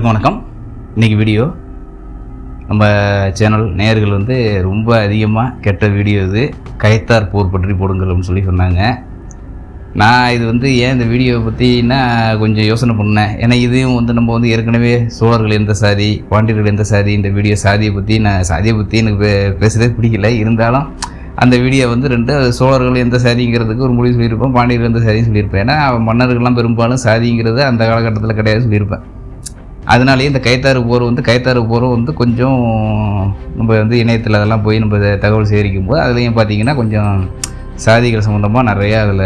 எல்லாருக்கும் வணக்கம். இன்னைக்கு வீடியோ நம்ம சேனல் நேயர்கள் வந்து ரொம்ப அதிகமாக கெட்ட வீடியோ இது கைத்தார் போர் பற்றி போடுங்கள்னு சொல்லி சொன்னாங்க. நான் இது வந்து ஏன் இந்த வீடியோவை பற்றினா கொஞ்சம் யோசனை பண்ணேன்? ஏன்னா இதையும் வந்து நம்ம வந்து ஏற்கனவே சோழர்கள் எந்த சாதி பாண்டியர்கள் எந்த சாதி இந்த வீடியோ சாதியை பற்றி நான் சாதியை பற்றி எனக்கு பேசுகிறதே பிடிக்கல. இருந்தாலும் அந்த வீடியோ வந்து ரெண்டு சோழர்கள் எந்த சாதிங்கிறதுக்கு ஒரு முடிவு சொல்லியிருப்பேன் பாண்டியர்கள் எந்த சாதியும் சொல்லியிருப்பேன். ஏன்னா மன்னர்கள்லாம் பெரும்பாலும் சாதிங்கிறது அந்த காலகட்டத்தில் கிடையாது சொல்லியிருப்பேன். அதனாலேயே இந்த கைத்தாறு போர் வந்து கைத்தாறு போரும் வந்து கொஞ்சம் நம்ம வந்து இணையத்தில் அதெல்லாம் போய் நம்ம தகவல் சேகரிக்கும் போது அதுலேயும் பார்த்தீங்கன்னா கொஞ்சம் சாதிகள் சம்மந்தமாக நிறையா அதில்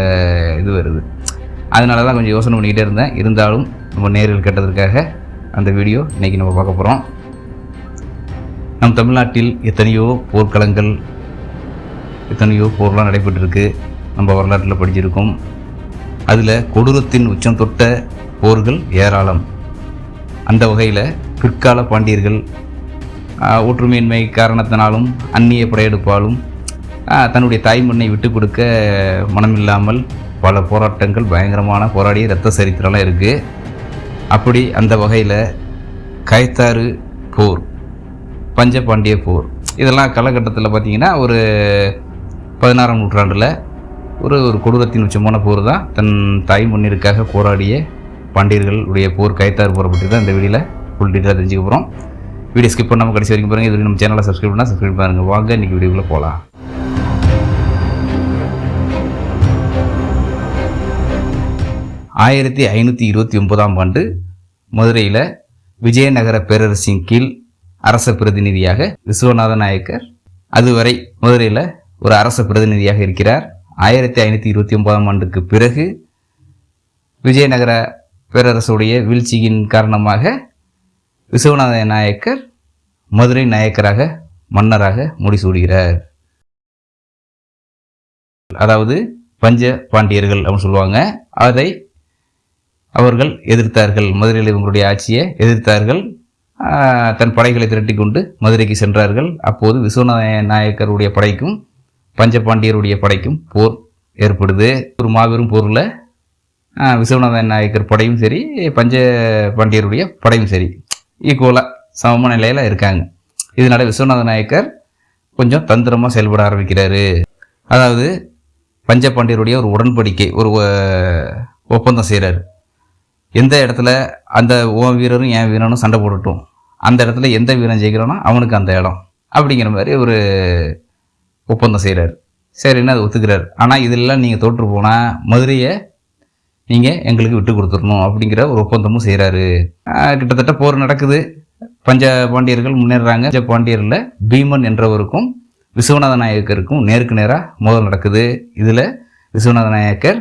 இது வருது. அதனால தான் கொஞ்சம் யோசனை பண்ணிக்கிட்டே இருந்தேன். இருந்தாலும் நம்ம நேரில் கேட்டதற்காக அந்த வீடியோ இன்றைக்கி நம்ம பார்க்க போகிறோம் நம் தமிழ்நாட்டில் எத்தனையோ போர்க்களங்கள் எத்தனையோ போர்லாம் நடைபெற்றிருக்கு. நம்ம வரலாற்றில் படிச்சிருக்கோம். அதில் கொடூரத்தின் உச்சம் தொட்ட போர்கள் ஏராளம். அந்த வகையில் பிற்கால பாண்டியர்கள் ஒற்றுமையின்மை காரணத்தினாலும் அந்நிய படையெடுப்பாலும் தன்னுடைய தாய்மண்ணை விட்டு கொடுக்க மனமில்லாமல் பல போராட்டங்கள் பயங்கரமான போராடிய ரத்த சரித்திரம்லாம் இருக்குது அப்படி அந்த வகையில் கைத்தாறு போர் பஞ்சபாண்டிய போர் இதெல்லாம் காலகட்டத்தில் பார்த்திங்கன்னா ஒரு பதினாறாம் நூற்றாண்டில் ஒரு ஒரு கொடூரத்தின் உச்சமான போர் தான் தன் தாய் மண்ணிற்காக போராடிய பாண்டியர்களுடைய போர் கைத்தார் போரை பற்றி தான் இந்த வீடியோவில் ஃபுல் டீட்டெயிலாக தெரிஞ்சுக்க போகிறோம் வீடியோ ஸ்கிப் பண்ணாமல் கடைசி வரைக்கும் பாருங்கள் இது நம்ம சேனலை சப்ஸ்கிரைப் பண்ணால் சப்ஸ்கிரைப் பாருங்கள் வாங்க இன்றைக்கி வீடியோக்குள்ளே போகலாம் ஆயிரத்தி ஐநூற்றி இருபத்தி ஒன்பதாம் ஆண்டு மதுரையில் விஜயநகர பேரரசின் கீழ் அரச பிரதிநிதியாக விஸ்வநாத நாயக்கர் அதுவரை மதுரையில் ஒரு அரச பிரதிநிதியாக இருக்கிறார். ஆயிரத்தி ஐநூற்றி இருபத்தி ஒன்பதாம் ஆண்டுக்கு பிறகு விஜயநகர பேரரசுடைய வீழ்ச்சியின் காரணமாக விஸ்வநாத நாயக்கர் மதுரை நாயக்கராக மன்னராக முடிசூடுகிறார். அதாவது பஞ்ச பாண்டியர்கள் அப்படின்னு சொல்லுவாங்க. அதை அவர்கள் எதிர்த்தார்கள். மதுரையில் இவங்களுடைய ஆட்சியை எதிர்த்தார்கள். தன் படைகளை திரட்டி கொண்டு மதுரைக்கு சென்றார்கள். அப்போது விஸ்வநாத நாயக்கருடைய படைக்கும் பஞ்சபாண்டியருடைய படைக்கும் போர் ஏற்படுது. ஒரு மாபெரும் போரில் விஸ்வநாதன் நாயக்கர் படையும் சரி பஞ்ச பாண்டியருடைய படையும் சரி ஈக்குவலாக சமமான நிலையில் இருக்காங்க. இதனால் விஸ்வநாத நாயக்கர் கொஞ்சம் தந்திரமாக செயல்பட ஆரம்பிக்கிறாரு. அதாவது பஞ்ச பாண்டியருடைய ஒரு உடன்படிக்கை ஒரு ஒப்பந்தம் செய்கிறாரு எந்த இடத்துல அந்த உன் வீரரும் என் வீரனும் சண்டை போட்டுட்டும் அந்த இடத்துல எந்த வீரன் ஜெயிக்கிறானோ அவனுக்கு அந்த இடம் அப்படிங்கிற மாதிரி ஒரு ஒப்பந்தம் செய்கிறார் சரின்னு அதை ஒத்துக்கிறார். ஆனால் இதெல்லாம் நீங்கள் தோற்று போனால் மதுரையை நீங்கள் எங்களுக்கு விட்டு கொடுத்துடணும் அப்படிங்கிற ஒரு ஒப்பந்தமும் செய்கிறாரு கிட்டத்தட்ட போர் நடக்குது. பஞ்ச பாண்டியர்கள் முன்னேறாங்க பஞ்ச பாண்டியரில் பீமன் என்றவருக்கும் விஸ்வநாத நாயக்கருக்கும் நேருக்கு நேராக மோதல் நடக்குது. இதில் விஸ்வநாத நாயக்கர்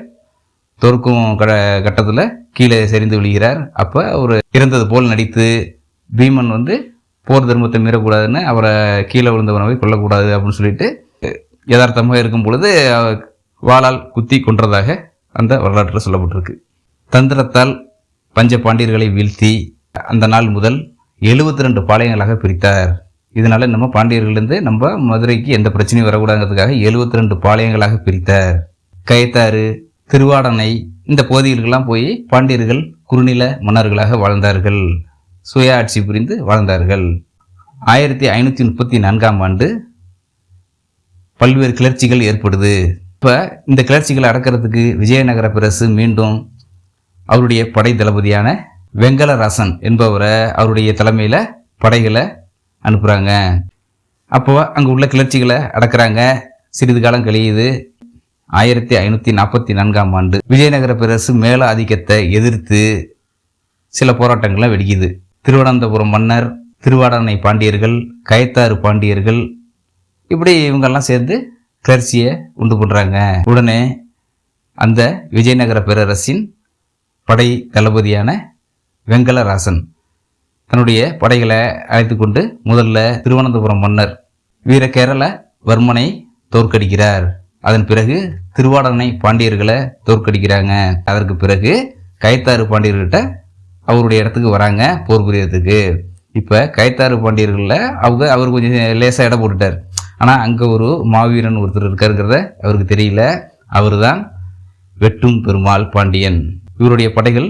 தோற்கும் கட கட்டத்தில் கீழே சரிந்து விழுகிறார். அப்போ அவர் இறந்தது போல் நடித்து பீமன் வந்து போர் தர்மத்தை மீறக்கூடாதுன்னு அவரை கீழே விழுந்தவனவை கொல்லக்கூடாது அப்படின்னு சொல்லிட்டு யதார்த்தமாக இருக்கும் பொழுது வாளால் குத்தி கொன்றதாக அந்த வரலாற்றில் சொல்லப்பட்டிருக்கு. தந்திரத்தால் பஞ்ச பாண்டியர்களை வீழ்த்தி அந்த நாள் முதல் 72 ரெண்டு பாளையங்களாக பிரித்தார். இதனால் நம்ம பாண்டியர்கள்லேருந்து நம்ம மதுரைக்கு எந்த பிரச்சனையும் வரக்கூடாதுங்கிறதுக்காக 72 ரெண்டு பாளையங்களாக பிரித்தார். கயத்தாறு திருவாடனை இந்த பகுதிகளுக்கெல்லாம் போய் பாண்டியர்கள் குறுநில மன்னர்களாக வாழ்ந்தார்கள். சுய ஆட்சி புரிந்து வாழ்ந்தார்கள். ஆயிரத்தி ஐநூற்றி முப்பத்தி நான்காம் ஆண்டு பல்வேறு கிளர்ச்சிகள் ஏற்படுது. இப்போ இந்த கிளர்ச்சிகளை அடக்கிறதுக்கு விஜயநகர பிரசு மீண்டும் அவருடைய படை தளபதியான வெங்கலராசன் என்பவரை அவருடைய தலைமையில் படைகளை அனுப்புகிறாங்க அப்போ அங்கே உள்ள கிளர்ச்சிகளை அடக்கிறாங்க. சிறிது காலம் கழியுது. ஆயிரத்தி ஐநூற்றி நாற்பத்தி நான்காம் ஆண்டு விஜயநகர பேரரசு மேல ஆதிக்கத்தை எதிர்த்து சில போராட்டங்கள்லாம் வெடிக்குது. திருவனந்தபுரம் மன்னர் திருவாடானை பாண்டியர்கள் கயத்தாறு பாண்டியர்கள் இப்படி இவங்கெல்லாம் சேர்ந்து கிளர்ச்சியை உண்டு பண்ணுறாங்க உடனே அந்த விஜயநகர பேரரசின் படை தளபதியான வெங்கலராசன் தன்னுடைய படைகளை அழைத்து கொண்டு முதல்ல திருவனந்தபுரம் மன்னர் வீர கேரள வர்மனை தோற்கடிக்கிறார். அதன் பிறகு திருவாடனை பாண்டியர்களை தோற்கடிக்கிறாங்க. அதற்கு பிறகு கைத்தாறு பாண்டியர்கிட்ட அவருடைய இடத்துக்கு வராங்க போர் புரியறதுக்கு. இப்போ கைத்தாறு பாண்டியர்களில் அவங்க அவர் கொஞ்சம் லேசாக இடம் போட்டுட்டார். ஆனால் அங்கே ஒரு மாவீரன் ஒருத்தர் இருக்காருங்கிறத அவருக்கு தெரியல. அவர் தான் வெட்டும் பெருமாள் பாண்டியன். இவருடைய படைகள்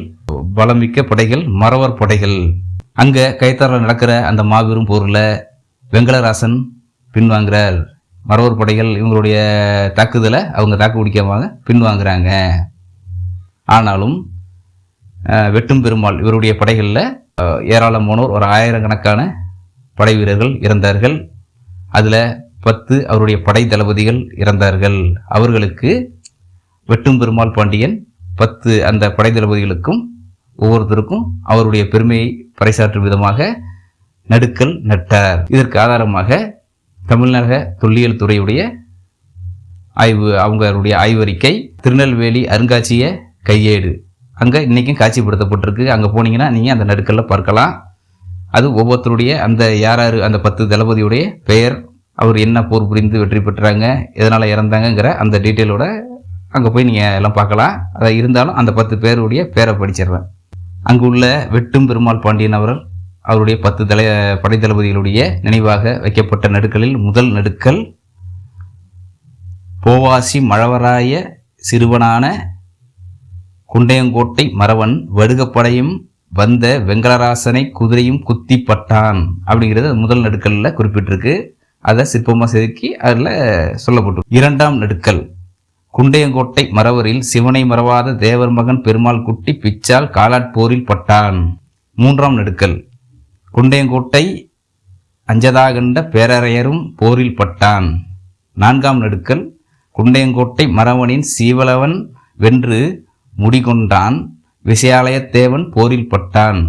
பலமிக்க படைகள் மறவர் படைகள். அங்கே கைத்தாரில் நடக்கிற அந்த மாபெரும் போரில் வெங்கடராசன் பின்வாங்கிறார். மறவர் படைகள் இவங்களுடைய தாக்குதலை அவங்க தாக்கு பிடிக்காம பின்வாங்குறாங்க. ஆனாலும் வெட்டும் பெருமாள் இவருடைய படைகளில் ஏராளமானோர் ஒரு ஆயிரக்கணக்கான படை வீரர்கள் இறந்தார்கள். அதில் பத்து அவருடைய படை தளபதிகள் இறந்தார்கள். அவர்களுக்கு வெட்டும் பெருமாள் பாண்டியன் பத்து அந்த படை தளபதிகளுக்கும் ஒவ்வொருத்தருக்கும் அவருடைய பெருமையை பறைசாற்றும் விதமாக நடுக்கல் நட்டார். இதற்கு ஆதாரமாக தமிழக தொல்லியல் துறையுடைய ஆய்வு அவங்களுடைய ஆய்வறிக்கை திருநெல்வேலி அருங்காட்சிய கையேடு. அங்கே இன்றைக்கும் காட்சிப்படுத்தப்பட்டிருக்கு. அங்கே போனீங்கன்னா நீங்கள் அந்த நடுக்கல்ல பார்க்கலாம். அது ஒவ்வொருத்தருடைய அந்த யார் யார் அந்த பத்து தளபதியுடைய பெயர் அவர் என்ன போர் புரிந்து வெற்றி பெற்றாங்க எதனால் இறந்தாங்கங்கிற அந்த டீட்டெயிலோட அங்கே போய் நீங்கள் எல்லாம் பார்க்கலாம். அதை இருந்தாலும் அந்த பத்து பேருடைய பேரை படிச்சிடுறேன் அங்கு உள்ள வெட்டும் பெருமாள் பாண்டியன் அவர் அவருடைய பத்து தலை படை தளபதிகளுடைய நினைவாக வைக்கப்பட்ட நடுக்களில் முதல் நடுக்கல் போவாசி மழவராய சிறுவனான குண்டையங்கோட்டை மறவன் வடுகப்படையும் வந்த வெங்கடராசனை குதிரையும் குத்தி பட்டான் அப்படிங்கிறது முதல் நடுக்கல்ல குறிப்பிட்டிருக்கு. அதை சிற்பமாக செதுக்கி அதில் சொல்லப்பட்டு இரண்டாம் நடுக்கல். குண்டையங்கோட்டை மறவரில் சிவனை மறவாத தேவர் மகன் பெருமாள் குட்டி பிச்சால் காலாட்போரில் பட்டான். மூன்றாம் நடுக்கல். குண்டையங்கோட்டை அஞ்சதாகண்ட பேரறையரும் போரில் பட்டான். நான்காம் நடுக்கல். குண்டையங்கோட்டை மறவனின் சீவலவன் வென்று முடிகொண்டான். விசயாலயத்தேவன் போரில் பட்டான்.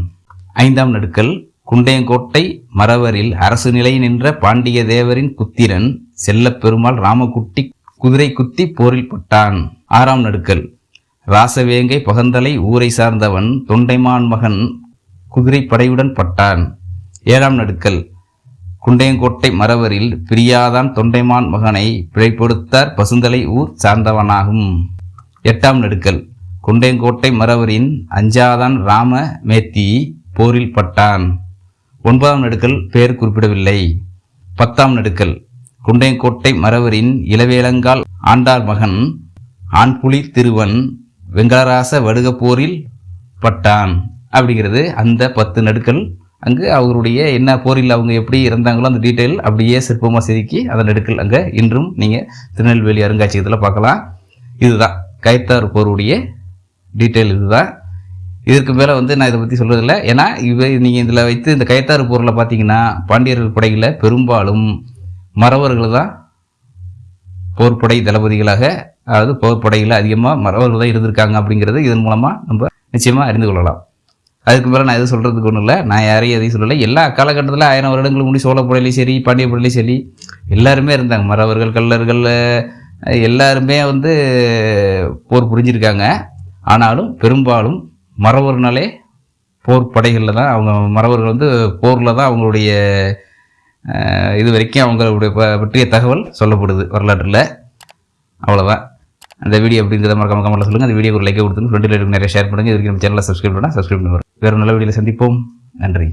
ஐந்தாம் நடுக்கல். குண்டையங்கோட்டை மறவரில் அரசு நிலை நின்ற பாண்டிய தேவரின் குத்திரன் செல்ல பெருமாள் ராமகுட்டி குதிரை குத்தி போரில் பட்டான். ஆறாம் நடுக்கல். ராசவேங்கை பகந்தலை ஊரை சார்ந்தவன் தொண்டைமான் மகன் குதிரை படையுடன் பட்டான். ஏழாம் நடுக்கல். குண்டையங்கோட்டை மறவரில் பிரியாதான் தொண்டைமான் மகனை பிழைப்படுத்தார் பசுந்தலை ஊர் சார்ந்தவனாகும். எட்டாம் நடுக்கல். குண்டையங்கோட்டை மறவரின் அஞ்சாதான் ராம மேத்தி போரில் பட்டான். ஒன்பதாம் நடுக்கல் பெயர் குறிப்பிடவில்லை. பத்தாம் நடுக்கல் குண்டையங்கோட்டை மறவரின் இளவேலங்கால் ஆண்டார் மகன் ஆண்புலி திருவன் வெங்கடராச வடுக போரில் பட்டான். அப்படிங்கிறது அந்த பத்து நடுக்கல். அங்கு அவருடைய என்ன போரில் அவங்க எப்படி இறந்தாங்களோ அந்த டீட்டெயில் அப்படியே சிற்பமாக செதுக்கி அந்த நடுக்கல் அங்கே இன்றும் நீங்கள் திருநெல்வேலி அருங்காட்சியகத்தில் பார்க்கலாம். இதுதான் கைத்தார் போருடைய டீட்டெயில் இதுதான். இதற்கு மேலே வந்து நான் இதை பற்றி சொல்கிறதில்ல ஏன்னா இவை நீங்கள் இதில் வைத்து இந்த கைத்தாறு போரில் பார்த்தீங்கன்னா பாண்டியர்கள் படையில் பெரும்பாலும் மறவர்கள் தான் போர்ப்படை தளபதிகளாக அதாவது போர்ப்படையில் அதிகமாக மறவர்கள் தான் இருந்திருக்காங்க அப்படிங்கிறது இதன் மூலமாக நம்ம நிச்சயமாக அறிந்து கொள்ளலாம். அதுக்கு மேலே நான் எதுவும் சொல்கிறதுக்கு ஒன்றும் இல்லை. நான் யாரையும் எதையும் சொல்லலை. எல்லா காலகட்டத்தில் ஆயிரம் வருடங்களுக்கு முன்னாடி சோழப்படையிலையும் சரி பாண்டிய படையிலையும் சரி எல்லாருமே இருந்தாங்க. மறவர்கள் கல்லர்கள் எல்லாருமே வந்து போர் புரிஞ்சிருக்காங்க. ஆனாலும் பெரும்பாலும் மறவர்னாலே போர் படைகளில் தான் அவங்க மறவர்கள் வந்து போரில் தான் அவங்களுடைய இது வரைக்கும் அவங்களுடைய ப- பற்றிய தகவல் சொல்லப்படுது வரலாற்றில். அவ்வளோதான் அந்த வீடியோ அப்படிங்கிறத மறக்காம கமெண்ட்ல சொல்லுங்கள் அந்த வீடியோ ஒரு லைக் கொடுத்துங்க ஃப்ரெண்டில் நிறைய ஷேர் பண்ணுங்கள் இதுக்கு நம்ம சேனலை சப்ஸ்கிரைப் பண்ணால் சப்ஸ்கிரைப் பண்ணுவார் வேறு நல்ல வீடியோவில் சந்திப்போம். நன்றி.